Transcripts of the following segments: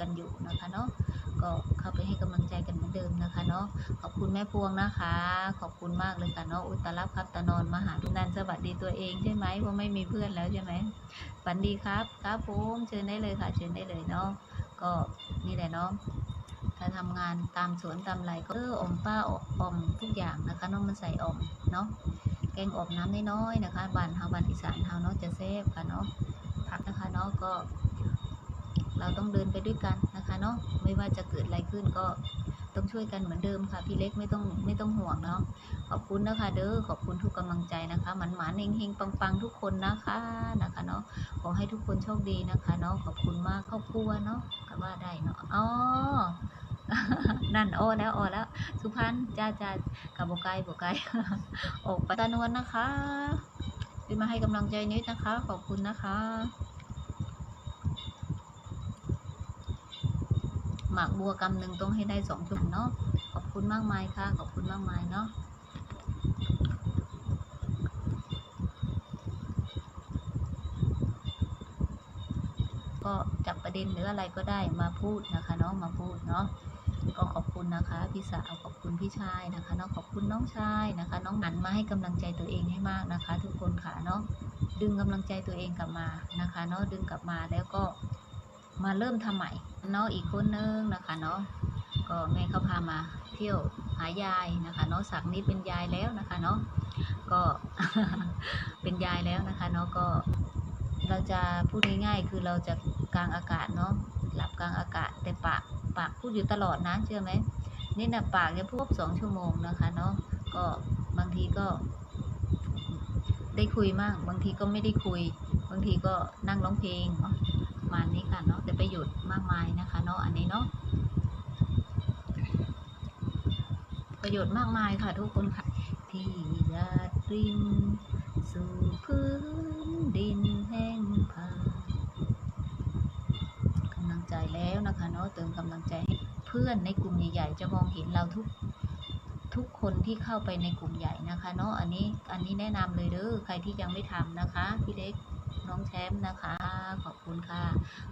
กันอยู่นะคะเนาะก็เข้าไปให้กำลังใจกันเหมือนเดิมนะคะเนาะขอบคุณแม่พวงนะคะ ขอบคุณมากเลยค่ะเนาะอุตรับครับตานอนมาหาทุกนันสวัสดีตัวเองใช่ไหมเพราะไม่มีเพื่อนแล้วใช่ไหมฝันดีครับครับผมเชิญได้เลยค่ะเชิญได้เลยเนาะก็นี่แหละเนาะถ้าทำงานตามสวนตามไรก็เอออมป้าอมทุกอย่างนะคะเน้องมันใส่อมเนาะแกงอบน้ำน้อยๆนะคะบานเฮาบานอีสานเฮาเนาะจะเซฟค่ะเนาะพักนะคะเนาะก็ เราต้องเดินไปด้วยกันนะคะเนาะไม่ว่าจะเกิดอะไรขึ้นก็ต้องช่วยกันเหมือนเดิมค่ะพี่เล็กไม่ต้องไม่ต้องห่วงเนาะขอบคุณนะคะ เด้อขอบคุณทุกกำลังใจนะคะหมันหมานเฮงเฮงปังปังทุกคนนะคะนะคะเนาะขอให้ทุกคนโชคดีนะคะเนาะขอบคุณมากครอบครัวเนาะก็ว่าได้เนาะอ๋อนั่นโอ้แล้วโอ้แล้ว สุพรรณจ้าจ้ากับโบกไกลบกไกลออกไปตานวลนะคะที่มาให้กำลังใจนิดนะคะ ขอบคุณนะคะ หมากบัวกำหนึ่งต้องให้ได้สองชุดเนาะขอบคุณมากมายค่ะ ขอบคุณมากมายเนาะก็จับประเด็นหรืออะไรก็ได้มาพูดนะคะเนาะมาพูดเนาะก็ขอบคุณนะคะพี่สาวขอบคุณพี่ชายนะคะเนาะขอบคุณน้องชายนะคะ น้องหันมาให้กำลังใจตัวเองให้มากนะคะ ทุกคนค่ะเนาะดึงกำลังใจตัวเองกลับมานะคะเนาะดึงกลับมาแล้วก็ มาเริ่มทำใหม่เนาะอีกคนนึงนะคะเนาะก็แม่เขาพามาเที่ยวหายายนะคะเนาะสักนี้เป็นยายแล้วนะคะเนาะก็เป็นยายแล้วนะคะเนาะก็เราจะพูดง่ายๆคือเราจะกลางอากาศเนาะหลับกลางอากาศแต่ปากปากพูดอยู่ตลอดนะเชื่อไหมนี่นะปากจะพูดสองชั่วโมงนะคะเนาะก็บางทีก็ได้คุยมาก บางทีก็ไม่ได้คุย บางทีก็นั่งร้องเพลงเนาะ ประมาณนี้ค่ะเนาะแต่ประโยชน์มากมายนะคะเนาะอันนี้เนาะประโยชน์มากมายค่ะทุกคนค่ะ ที่หยาดริน สู่พื้นดินแห้งผากำลังใจแล้วนะคะเนาะเติมกำลังใจให้เพื่อนในกลุ่มใหญ่ๆ จะมองเห็นเราทุกทุกคนที่เข้าไปในกลุ่มใหญ่นะคะเนาะอันนี้อันนี้แนะนำเลยเด้อใครที่ยังไม่ทำนะคะพี่เล็ก น้องแชมป์นะคะ ขอบคุณค่ะ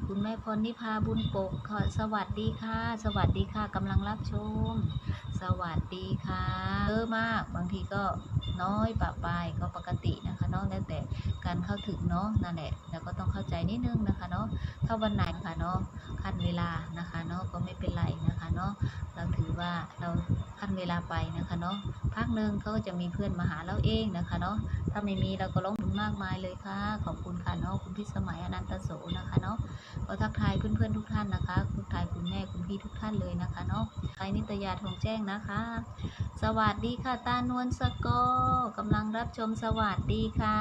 คุณแม่พรนิพาบุญปกสวัสดีค่ะ สวัสดีค่ะกำลังรับชม สวัสดีค่ะเยอะมาก บางทีก็ น้อยปะปายก็ปกตินะคะเนาะแล้วแต่การเข้าถึงเนาะนั่นแหละแล้วก็ต้องเข้าใจนิดนึงนะคะเนาะถ้าวันไหนค่ะเนาะขั้นเวลานะคะเนาะก็ไม่เป็นไรนะคะเนาะเราถือว่าเราขั้นเวลาไปนะคะเนาะพักหนึ่งเขาก็จะมีเพื่อนมาหาเราเองนะคะเนาะถ้าไม่มีเราก็ร้องทุนมากมายเลยค่ะ ขอบคุณค่ะเนาะคุณพี่สมัยอนันตโสนะคะเนาะก็ทักทายเพื่อนๆทุกท่านนะคะทักทายคุณแม่คุณพี่ทุกท่านเลยนะคะเนาะใครนิตยาทองแจ้งนะคะ สวัสดีค่ะตานวลสกอกำลังรับชมสวัสดีค่ะ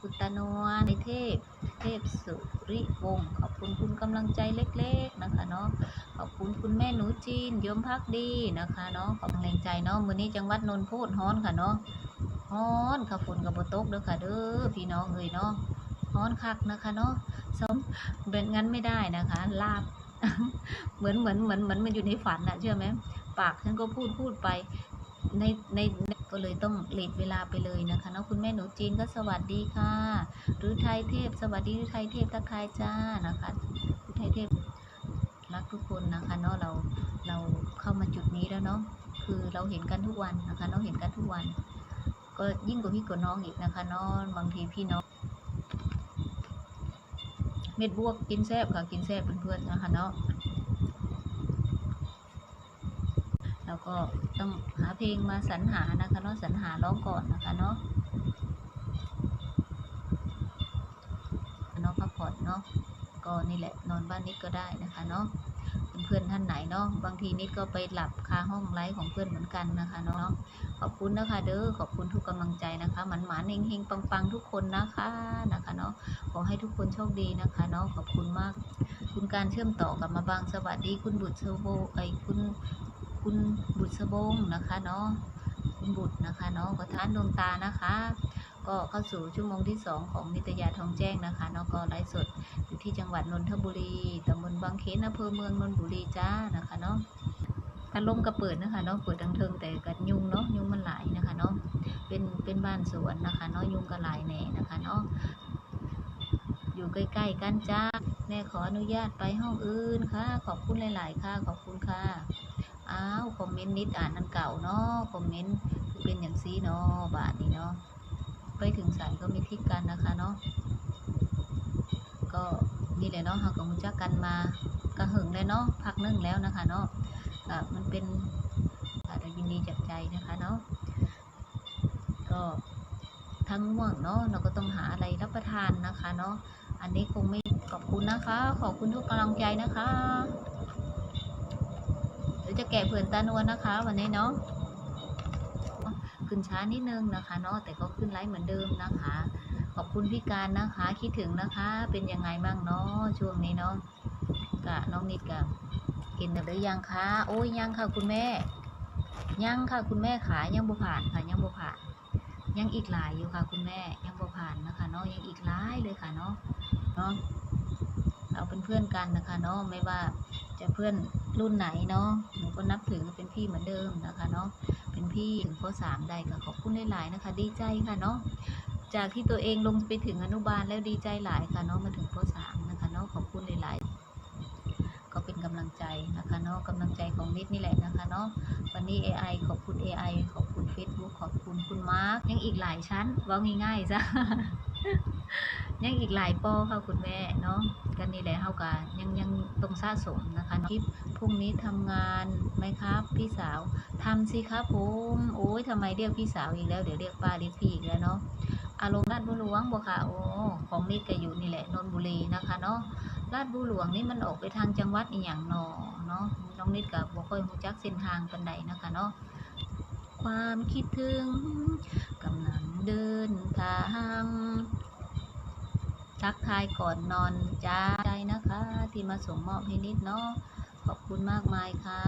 คุณตนวลในเทพ เทพสุริวงศ์ขอบคุณคุณกำลังใจเล็ก ๆนะคะเนาะขอบคุณคุณแม่หนูจีนยมพักดีนะคะเนาะขอบแรงใจเนาะมือนี้จังหวัดนนทบุรีฮ้อนค่ะเนาะฮ้อนค่ะฝนกับบตกเด้อค่ะเด้อพี่น้องเอ้ยเนาะฮ้อนคักนะคะเนาะสมเป็นงั้นไม่ได้นะคะลาบเหมือนเหมือนเหมือนเหมือนมันอยู่ในฝันอะเชื่อไหมปากฉันก็พูดพูดไปในในใน ก็เลยต้องเลทเวลาไปเลยนะคะเนาะคุณแม่หนูจีนก็สวัสดีค่ะหรือไทยเทพ สวัสดีหรือไทยเทพทักทายจ้านะคะรือไทยเทพรักทุกคนนะคะเนาะเราเราเข้ามาจุดนี้แล้วเนาะคือเราเห็นกันทุกวันนะคะเนาะเห็นกันทุกวัน ก็ยิ่งกว่าพี่กว่าน้องอีกนะคะเนาะบางทีพี่น้องเม็ดบวกกินแซบค่ะกินแซบเพื่อนๆนะคะเนาะ แล้วก็ต้องหาเพลงมาสรรหานะคะเนาะสรรหาร้องก่อนนะคะเนาะเนาะพักผ่อนเนาะก็นี่แหละนอนบ้านนิดก็ได้นะคะเนาะเพื่อนท่านไหนเนาะบางทีนิดก็ไปหลับคาห้องไลฟ์ของเพื่อนเหมือนกันนะคะเนาะขอบคุณนะคะเด้อขอบคุณทุกกำลังใจนะคะหมันหมานๆเฮงๆปังทุกคนนะคะนะคะเนาะขอให้ทุกคนโชคดีนะคะเนาะขอบคุณมาก คุณการเชื่อมต่อกับมาบางสวัสดีคุณบุตรเซโบไอคุณ คุณบุตรสบงนะคะเนาะคุณบุตรนะคะเนาะก็ทานดวงตานะคะ ก็เข้าสู่ชั่วโมงที่สองของนิตยาทองแจ้งนะคะเนาะก็ไลฟ์สดอยู่ที่จังหวัดนนทบุรีตำบลบางเขนอำเภอเมืองนนทบุรีจ้านะคะเนาะพัดลมก็เปิดนะคะเนาะเปิดดังเทิงแต่กัดยุงเนาะยุงมันหลายนะคะเนาะเป็นเป็นบ้านสวนนะคะเนาะยุงก็หลายแหน่นะคะเนาะอยู่ใกล้ๆกันจ้าแม่ขออนุญาตไปห้องอื่นค่ะ ขอบคุณหลาย ๆ ค่ะ ขอบคุณค่ะ อ้าวคอมเมนต์นิดอ่านนันเก่าเนาะคอมเมนต์เป็นอย่างซีเนาะบาทนี้เนาะไปถึงสายก็มีพิกกันนะคะเนาะก็นี่เลยเนาะเราก็รู้จักกันมากระหึ่งเลยเนาะพักนึงแล้วนะคะเนาะก็มันเป็นอาจจะยินดีจากใจนะคะเนาะก็ทั้งง่วงเนาะเราก็ต้องหาอะไรรับประทานนะคะเนาะอันนี้คงไม่ขอบคุณนะคะ ขอบคุณทุกกำลังใจนะคะ จะแกะเผื่อนตานวลนะคะ วันนี้เนาะขึ้นช้านิดนึงนะคะเนาะแต่ก็ขึ้นไลฟ์เหมือนเดิมนะคะ ขอบคุณพี่การนะคะ คิดถึงนะคะ เป็นยังไงบ้างเนาะช่วงนี้เนาะกะน้องนิดกับกินหรือยังคะโอ้ยยังค่ะคุณแม่ ยังค่ะคุณแม่ขายังบ่ผ่านค่ะยังบ่ผ่านยังอีกหลายอยู่ค่ะคุณแม่ยังบ่ผ่านนะคะเนาะยังอีกหลายเลยค่ะเนาะเนาะเราเป็นเพื่อนกันนะคะเนาะไม่ว่า จะเพื่อนรุ่นไหนเนาะหนูก็นับถือเป็นพี่เหมือนเดิมนะคะเนาะเป็นพี่ถึงปสามได้ก็ขอบคุณหลายๆนะคะ ดีใจค่ะเนาะจากที่ตัวเองลงไปถึงอนุบาลแล้วดีใจหลายค่ะเนาะมาถึงป .3 นะคะเนาะขอบคุณหลายๆ ก็เป็นกำลังใจนะคะเนาะกำลังใจของนิดนี่แหละนะคะเนาะวันนี้ AI ขอบคุณ AI ขอบคุณ Facebook ขอบคุณคุณมาร์กยังอีกหลายชั้นว่าง่ายๆจ้ะ ยังอีกหลายปอค่ะคุณแม่เนาะกันนี่แหละเท่ากันยังยังตรงสะสมนะคะคลิปพรุ่งนี้ทำงานไหมครับ พี่สาวทำสิครับผมโอ้ยทำไมเรียกพี่สาวอีกแล้วเดี๋ยวเรียกป้าเรียกพี่อีกแล้วเนาะอารมณ์ลาดบุหลวงบ่ค่ะโอ้ของนิดก็อยู่นี่แหละนนทบุรีนะคะเนาะลาดบุหลวงนี่มันออกไปทางจังหวัดอีหยังหนอเนาะน้องนิดกับบ่ค่อยรู้จักเส้นทางปันใดนะคะเนาะ ความคิดถึงกำลังเดินทางทักทายก่อนนอนจ้าใจนะคะ ที่มาส่งมอบให้นิดเนาะขอบคุณมากมายค่ะ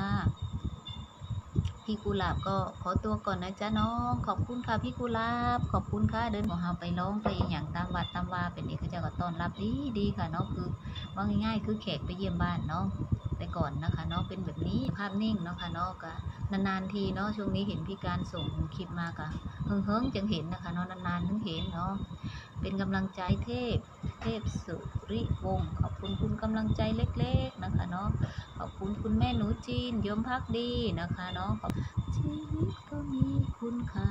พี่กุหลาบก็ขอตัวก่อนนะจ๊ะน้อง ขอบคุณค่ะพี่กุหลาบ ขอบคุณค่ะเดินของเฮาไปร้องไปอย่างตามวัดตามวาเป็นเอกเจ้าก็ต้อนรับดีดีค่ะเนาะคือว่าง่ายๆคือแขกไปเยี่ยมบ้านเนาะ แต่ก่อนนะคะเนาะเป็นแบบนี้ภาพนิ่งเนาะค่ะเนาะก็นานๆทีเนาะช่วงนี้เห็นพี่การส่งคลิปมากะเฮิงเฮิงๆจังเห็นนะคะเนาะนานๆถึงเห็นเนาะเป็นกำลังใจเทพ เทพสุริวงศ์ขอบคุณคุณกำลังใจเล็ก ๆนะคะเนาะขอบคุณคุณแม่หนูจีนยมพักดีนะคะเนาะขอบชีวิตก็มีคุณค่า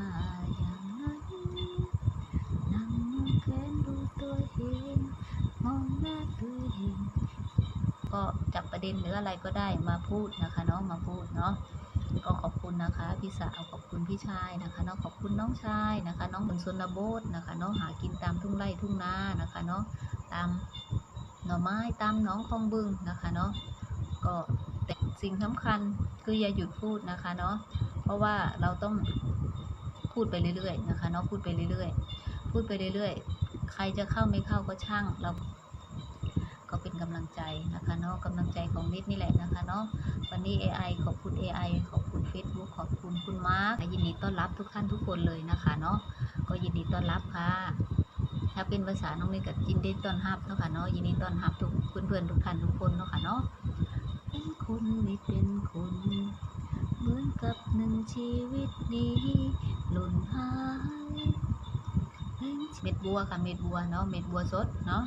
อย่างนั้นนั่งมองแขนดูตัวเองมองหน้าตัวเองก็จับป ด็นหรืออะไรก็ได้มาพูดนะคะเนาะมาพูดเนาะก็ขอบคุณนะคะพี่สาวขอบคุณพี่ชายนะคะเนาะขอบคุณน้องชายนะคะ น้องบนชนบทนะคะเนาะหากินตามทุ่งไร่ทุ่งนานะคะเนาะตามหน่อไม้ตามน้องคลองบึงนะคะเนาะก็แต่สิ่งสำคัญคืออย่าหยุดพูดนะคะเนาะเพราะว่าเราต้องพูดไปเรื่อยๆนะคะเนาะพูดไปเรื่อยๆ พูดไปเรื่อยๆ ใครจะเข้าไม่เข้าก็ช่างเรา ก็เป็นกำลังใจนะคะเนาะกำลังใจของนิดนี่แหละนะคะเนาะวันนี้ AI ขอบคุณ AI ขอบคุณ Facebook ขอบคุณคุณมาร์คยินดีต้อนรับทุกท่านทุกคนเลยนะคะเนาะก็ยินดีต้อนรับค่ะ ถ้าเป็นภาษาน้องนิดก็ยินดีต้อนรับเนาะค่ะเนาะยินดีต้อนรับทุกเพื่อนๆทุกท่านทุกคนเนาะค่ะเนาะเป็นคนไม่เป็นคนเหมือนกับหนึ่งชีวิตนี้หล่นหายเม็ดบัวค่ะเม็ดบัวเนาะเม็ดบัวสดเนาะ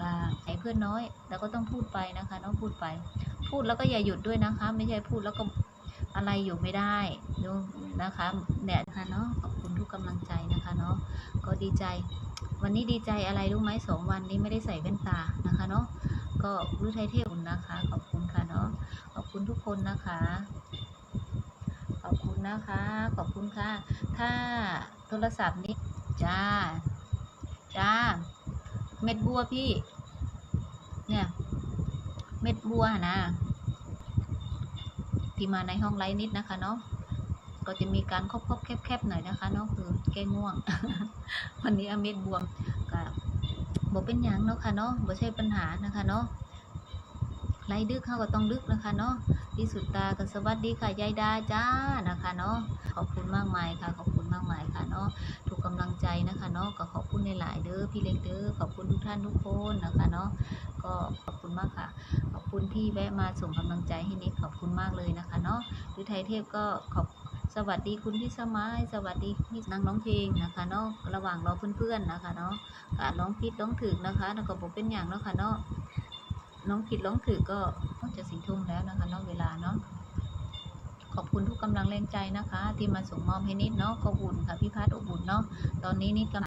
กาไอ้ เพื่อนน้อยแล้วก็ต้องพูดไปนะคะเนาะพูดไป พูดแล้วก็อย่าหยุดด้วยนะคะ ไม่ใช่พูดแล้วก็อะไรอยู่ไม่ได้ดูนะคะเนี่ยนะคะเนาะขอบคุณทุกกำลังใจนะคะเนาะก็ดีใจ วันนี้ดีใจอะไรรู้ไหมสองวันนี้ไม่ได้ใส่แว่นตานะคะเนาะก็รู้ไทยเทพคุณนะคะ ขอบคุณค่ะเนาะขอบคุณทุกคนนะคะ ขอบคุณนะคะ ขอบคุณค่ะ ถ้าโทรศัพท์นี้จ้าจ้าเม็ดบัวพี่ เนี่ย เม็ดบัวนะที่มาในห้องไลน์นิดนะคะเนาะก็จะมีการครบๆแคบๆหน่อยนะคะเนาะคือแก้ง่วง วันนี้เอเม็ดบัวกับบอกเป็นอยังเนาะค่ะเนาะบ่ใช่ปัญหานะคะเนาะ ไล่ดึกเขาก็ต้องดึกนะคะเนาะที่สุดตากันสวัสดีค่ะยายดาจ้านะคะเนาะขอบคุณมากมายค่ะ ขอบคุณมากมายค่ะเนาะทุกกำลังใจนะคะเนาะก็ขอบคุณในหลายเด้อพี่เล็กเด้อขอบคุณทุกท่านทุกคนนะคะเนาะก็ขอบคุณมากค่ะ ขอบคุณที่แวะมาส่งกำลังใจให้นิดขอบคุณมากเลยนะคะเนาะหรือไทยเทพก็ขอบสวัสดีคุณพี่สมัยสวัสดีพี่นางน้องเพลงนะคะเนาะระหว่างรอเพื่อนๆนะคะเนาะการร้องผิดร้องถูกนะคะแล้วก็บอกเป็นอย่างเนาะค่ะเนาะ น้องผิดร้องถือก็จะสี่ทุ่มแล้วนะคะนอกเวลาเนาะขอบคุณทุกกำลังแรงใจนะคะ ที่มาส่งมอบให้นิดเนาะขอบุญค่ะพี่พัดอบุญเนาะตอนนี้นิดกำ